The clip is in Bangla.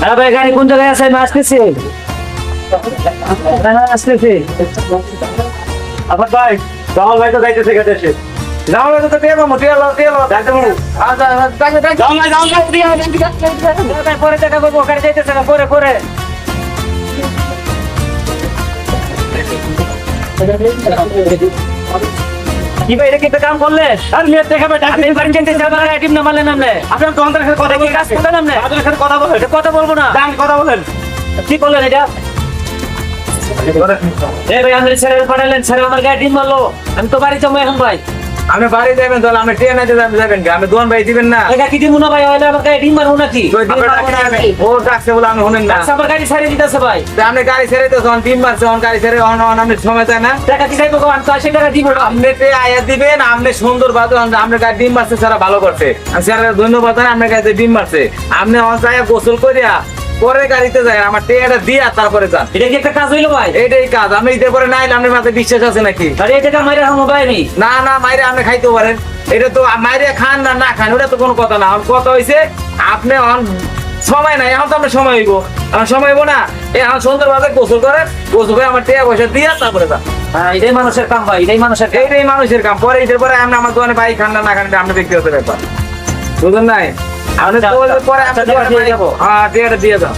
হ্যাঁ ভাই গাড়ি কোন জায়গায় আছে? আমি আসতেছি। হ্যাঁ, আসতেছি। আপনার ভাই জামাল ভাই তো যাইতেছে গেছে সে জামাল ভাই তো জামাল ভাই ভাই, পরে দেখা করব গাড়ি যাইতেছে না পরে পরে। কি ভাই এটা কি কাম করলে? আর মেয়ে দেখাবে আপনি বাড়ি চিনতে যাবেন গাড়ি টিম না মারলেন আপনি আপনার তোমাদের সাথে কথা এটা কি কাজ করলেন আপনি। আপনাদের সাথে কথা বলেন এটা কথা বলব না। কথা বলেন কি করলেন এটা? ভাই ছেড়ে পাঠালেন ছেড়ে আমার মারলো। আমি তো বাড়ি জমা এখন ভাই। আপনি বাড়ি যাবেন তাহলে আপনি ট্রেনে যাবেন যাবেন কি? আপনি দোয়ান ভাই দিবেন না? এটা কি না ভাই? হলে আমার মারবো নাকি? ও ডাকছে বলে আপনি শুনেন না। আচ্ছা, আমার গাড়ি ছাড়িয়ে দিতেছে ভাই। তা আপনি গাড়ি ছেড়ে তো যখন তিন মারছে তখন গাড়ি ছেড়ে অন অন আপনি সময় না। টাকা কি চাইব আমি তো আশি টাকা দিব। আপনি তে আয়া দিবেন আপনি সুন্দর বাদ আপনার গাড়ি ডিম মারছে সারা ভালো করছে। আমি স্যার ধন্যবাদ আপনার কাছে ডিম মারছে। আপনি অঞ্চলে গোসল করিয়া পরে গাড়িতে যায় আমার টেয়াটা দিয়া তারপরে যান এটা কি একটা কাজ হইল ভাই? এটাই কাজ আমি ঈদের পরে নাই আপনার মাথায় বিশ্বাস আছে নাকি? আরে এই টাকা মাইরা হামো ভাই আমি। না না মাইরে আপনি খাইতে পারেন। এটা তো মাইরে খান না না খান ওটা তো কোনো কথা না। কথা হয়েছে আপনি অন সময় নাই এখন তো আমরা সময় হইব। এখন সময় হইব না এখন সুন্দর ভাবে গোসল করে গোসল করে আমার টেয়া পয়সা দিয়া তারপরে যান হ্যাঁ, এটাই মানুষের কাম ভাই এটাই মানুষের কাম। এইটাই মানুষের কাম। পরে ঈদের পরে আপনি আমার দোকানে ভাই খান না না খান এটা আপনি ব্যক্তিগত ব্যাপার। বুঝলেন নাই? আচ্ছা, তো পরে আমি দিয়ে যাব। হ্যাঁ দিয়ে দাও।